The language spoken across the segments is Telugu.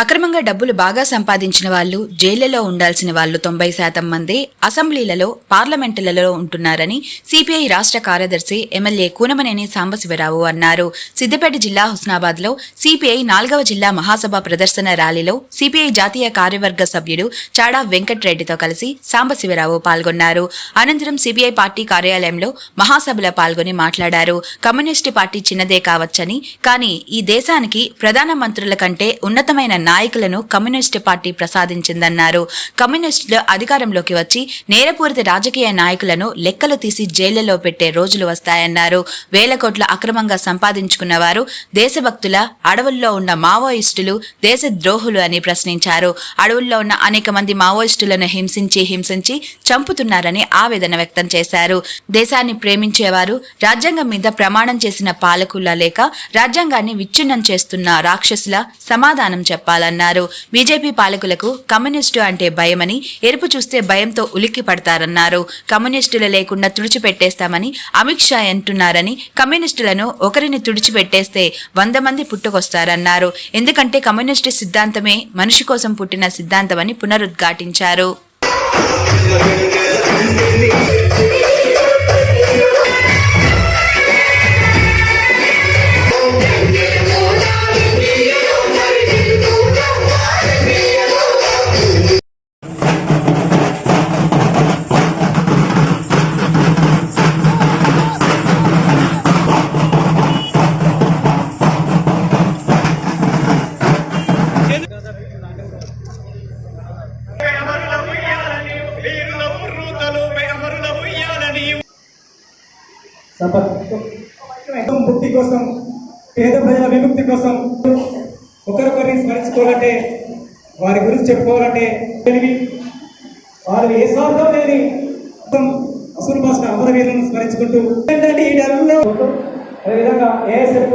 అక్రమంగా డబ్బులు బాగా సంపాదించిన వాళ్ళు జైళ్ళలో ఉండాల్సిన వాళ్ళు తొంభై శాతం మంది అసెంబ్లీలలో పార్లమెంటులలో ఉంటున్నారని సిపిఐ రాష్ట్ర కార్యదర్శి ఎమ్మెల్యే కూనమనేని సాంబశివరావు అన్నారు. సిద్దిపేట జిల్లా హుస్నాబాద్లో సిపిఐ నాలుగవ జిల్లా మహాసభ ప్రదర్శన ర్యాలీలో సిపిఐ జాతీయ కార్యవర్గ సభ్యుడు చాడా వెంకట్రెడ్డితో కలిసి సాంబశివరావు పాల్గొన్నారు. అనంతరం సిపిఐ పార్టీ కార్యాలయంలో మహాసభలో పాల్గొని మాట్లాడారు. కమ్యూనిస్టు పార్టీ చిన్నదే కావచ్చని కానీ ఈ దేశానికి ప్రధాన మంత్రుల కంటే ఉన్నతమైన నాయకులను కమ్యూనిస్టు పార్టీ ప్రసాదించిందన్నారు. కమ్యూనిస్టులు అధికారంలోకి వచ్చి నేరపూరిత రాజకీయ నాయకులను లెక్కలు తీసి జైళ్ళలో పెట్టే రోజులు వస్తాయన్నారు. వేల కోట్ల అక్రమంగా సంపాదించుకున్న వారు దేశభక్తుల అడవుల్లో ఉన్న మావోయిస్టులు దేశ ద్రోహులు అని ప్రశ్నించారు. అడవుల్లో ఉన్న అనేక మంది మావోయిస్టులను హింసించి హింసించి చంపుతున్నారని ఆవేదన వ్యక్తం చేశారు. దేశాన్ని ప్రేమించేవారు రాజ్యాంగం మీద ప్రమాణం చేసిన పాలకుల లేక రాజ్యాంగాన్ని విచ్ఛిన్నం చేస్తున్న రాక్షసుల సమాధానం చెప్పాలన్నారు బీజేపీ పాలకులకు కమ్యూనిస్టు అంటే భయమని ఎరుపు చూస్తే భయంతో ఉలిక్కి పడతారన్నారు. కమ్యూనిస్టులు లేకుండా తుడిచిపెట్టేస్తామని అమిత్ షా అంటున్నారని కమ్యూనిస్టులను ఒకరిని తుడిచిపెట్టేస్తే వంద మంది పుట్టుకొస్తారన్నారు. ఎందుకంటే కమ్యూనిస్టు సిద్ధాంతమే మనిషి కోసం పుట్టిన సిద్ధాంతమని పునరుద్ఘాటించారు. పేద ప్రజల విముక్తి కోసం ఒకరొకరిని స్మరించుకోవాలంటే వారి గురించి చెప్పుకోవాలంటే తెలివి వారు ఏ స్వార్థం లేని అసురు భాష అమరవీరులను స్మరించుకుంటూ అదేవిధంగా ఏఎస్ఎఫ్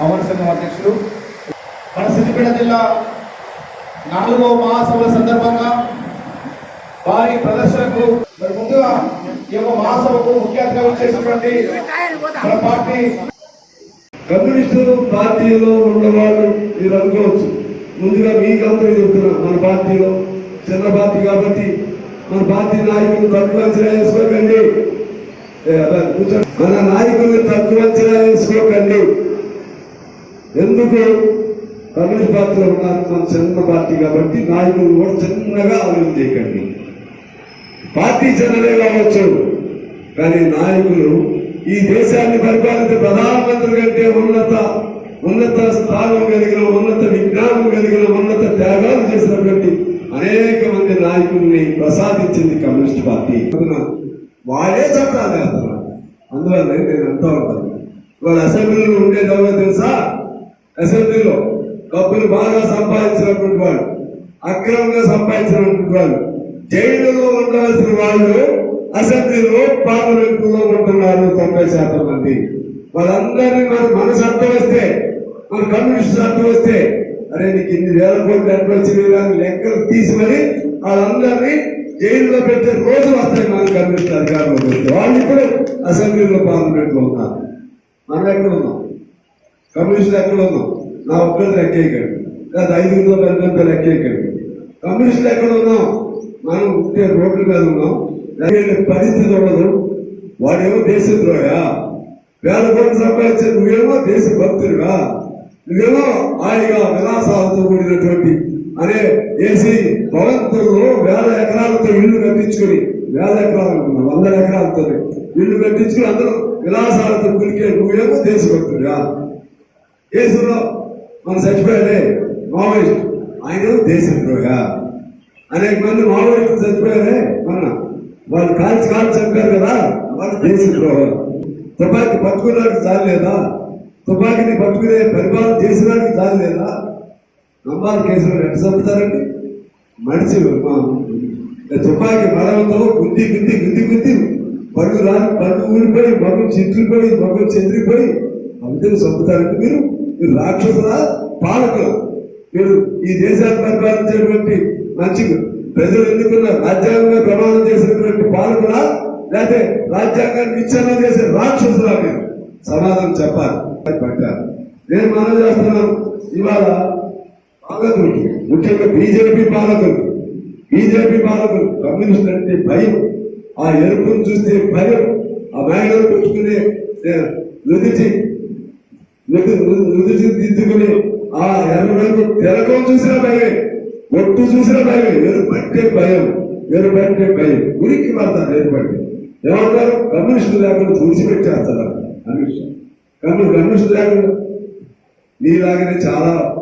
అమర సంఘం అధ్యక్షులు. మన సిద్దిపేట జిల్లా నాలుగో మహాసభల సందర్భంగా వారి ప్రదర్శనకు మరి ముందుగా ఈ యొక్క మహాసభకు ముఖ్య అతిథిగా చేసినటువంటి మన పార్టీ కమ్యూనిస్టులు పార్టీలో ఉన్నవాళ్ళు మీరు అనుకోవచ్చు. ముందుగా మీకు అందరూ చెప్తున్నా మన పార్టీలో చిన్న పార్టీ కాబట్టి మన పార్టీ నాయకులు తక్కువ అంచనా వేసుకోకండి. మన నాయకుల్ని తక్కువ అంచనా వేసుకోకండి. ఎందుకు? కమ్యూనిస్ట్ పార్టీలో ఉన్నారు మన చిన్న పార్టీ కాబట్టి నాయకులు కూడా చిన్నగా ఆలోచన చేయకండి. పార్టీ చిన్నదే కావచ్చు కానీ నాయకులు ఈ దేశాన్ని పరిపాలించే ప్రధానమంత్రి కంటే ఉన్నత ఉన్నత స్థానం కలిగిన ఉన్నత విజ్ఞానం కలిగిన ఉన్నత త్యాగాలు చేసినటువంటి అనేక మంది నాయకుల్ని ప్రసాదించింది కమ్యూనిస్ట్ పార్టీ. వాళ్ళే చట్టాలు వేస్తున్నారు. అందువల్ల నేను అంతా ఉంటాను. వాళ్ళ అసెంబ్లీలో ఉండేది తెలుసా? అసెంబ్లీలో డబ్బులు బాగా సంపాదించినటువంటి వాళ్ళు అక్రమంగా సంపాదించినటువంటి వాళ్ళు జైలులో ఉండాల్సిన వాళ్ళు అసెంబ్లీలో పార్లమెంటులో ఉంటున్నారు తొంభై శాతం మంది. వాళ్ళందరినీ మన మన చట్టం వస్తే మన కమ్యూనిస్ట్ చట్టం వస్తే అరే నీకు ఇన్ని వేల కోట్లు ఎక్కడ వచ్చినాయి లెక్కలు తీసి మరి వాళ్ళందరినీ జైల్లో పెట్టే రోజు వస్తాయి మన కమ్యూనిస్ట్ అధికారంలో. వాళ్ళు ఇప్పుడు అసెంబ్లీలో పార్లమెంట్లో ఉన్నారు. మనం ఎక్కడ ఉన్నాం? కమ్యూనిస్టులు ఎక్కడ ఉన్నాం? నా ఒక్కరు లెక్కేయకండి. లేదా ఐదుగురిలో పది మంది లెక్కేయకండి. కమ్యూనిస్టులు ఎక్కడ ఉన్నాం? మనం ఉంటే రోడ్ల మీద ఉన్నాం పరిస్థితి ఉండదు. వాడేమో దేశద్రోహా వేల కోట్లు సంపాదించే నువ్వేమో దేశ భక్తుడిగా నువ్వేమో హాయిగా విలాసాలతో కూడినటువంటి అనే ఏసీ భవంతుల్లో వేల ఎకరాలతో ఇల్లు కట్టించుకుని వేల ఎకరాలు అనుకున్నా వందల ఎకరాలతో ఇల్లు కట్టించుకుని అందరూ విలాసాలతో కులికే నువ్వేమో దేశభక్తుడిగా కేసులో మనం చచ్చిపోయాడే మావోయిస్ట్. ఆయన దేశద్రోహ అనేక మంది మానవులు చనిపోయారే. మన వాళ్ళు కాల్చి కాల్చి చంపారు కదా. వాళ్ళు దేశద్రోహ తుపాకీ పట్టుకున్నాడు చాలేదా తుపాకీని పట్టుకునే పరిపాలన చేసినానికి చాలేదా నమ్మాలి కేసులు ఎట్లా చంపుతారండి? మనిషి మా- తుపాకీ మరణంతో గుద్ది గుద్ది గుద్ది గుద్ది పరుగు రాని పరుగు ఊడిపోయి మగం చిట్లిపోయి మగం చెదిరిపోయి అందరూ చంపుతారంటే మీరు. మీరు రాక్షసుల పాలకులు. మీరు ఈ దేశాన్ని పరిపాలించేటువంటి మంచి ప్రజలు ఎన్నుకున్న రాజ్యాంగంగా ప్రమాణం చేసినటువంటి పాలకుల లేకపోతే రాజ్యాంగాన్ని విచ్ఛిన్నం చేసే రాక్షసులా మీరు సమాధానం చెప్పాలి. పట్టారు నేను మనం చేస్తున్నాను ఇవాళ పాలకులు ముఖ్యంగా బీజేపీ పాలకులు బీజేపీ పాలకులు కమ్యూనిస్ట్ అంటే భయం. ఆ ఎరుపును చూస్తే భయం. ఆ మేఘలు పెట్టుకునే నుదిచి నుదిచి దిద్దుకుని ఆ ఎర్రలకు తెరకం చూసిన భయమే. ఒట్టు చూసిన భయమే ఎరుపట్టే భయం ఎరుపట్టే భయం. ఉరికి పడతారు ఎరుపట్టి. ఏమంటారు కమ్యూనిస్టులు లేకుండా తుడిచిపెట్టేస్తారు కమ్యూనిస్ట్. కమ్యూనిస్ట్ కమ్యూనిస్ట్ లేకుండా నీలాగనే చాలా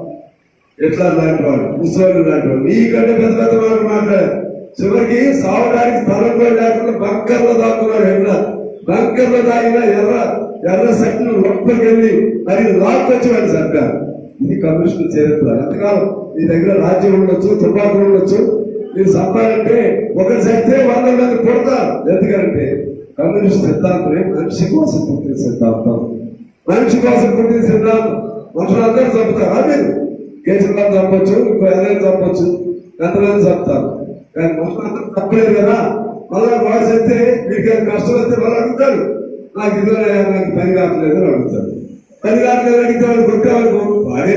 ఎట్లా లాంటి వాడు? ముసలి లాంటి వాడు. నీకంటే పెద్ద పెద్ద వాడు మాట్లాడారు చివరికి సావడానికి స్థలం కూడా లేకుండా బంకర్లో దాక్కున్నాడు ఎట్ల బంకర్లో దాగిన ఎర్ర ఎర్ర శక్తులు లోపలికి వెళ్ళి మరి లాక్కొచ్చి వాడు చంపారు ఇది కమ్యూనిస్టు చరిత్ర. ఎంతకాలం? నీ దగ్గర రాజ్యం ఉండొచ్చు తుపాకులు ఉండొచ్చు. మీరు చంపాలంటే ఒకరు చస్తే వాళ్ళ మీద కొడతారు. ఎందుకంటే కమ్యూనిస్ట్ సిద్ధాంతమే మనిషి కోసం పుట్టిన సిద్ధాంతం. మనిషి కోసం పుట్టిన సిద్ధాంతం. మనుషులందరూ చంపుతారు అదే కేసీఆర్ చంపచ్చు ఇంకో ఎవరైనా చంపచ్చు ఎంతమంది చంపుతారు? కానీ మనుషులందరూ తప్పలేదు కదా. మళ్ళీ వాడు చెప్తే వీడికి కష్టం వస్తే వాళ్ళు అడుగుతాడు నాకు ఇదిలో నాకు పని కావట్లేదు అని అడుగుతాడు పని కావట్లేదు అడిగితే వాళ్ళు కొట్టేవాళ్ళు వాడే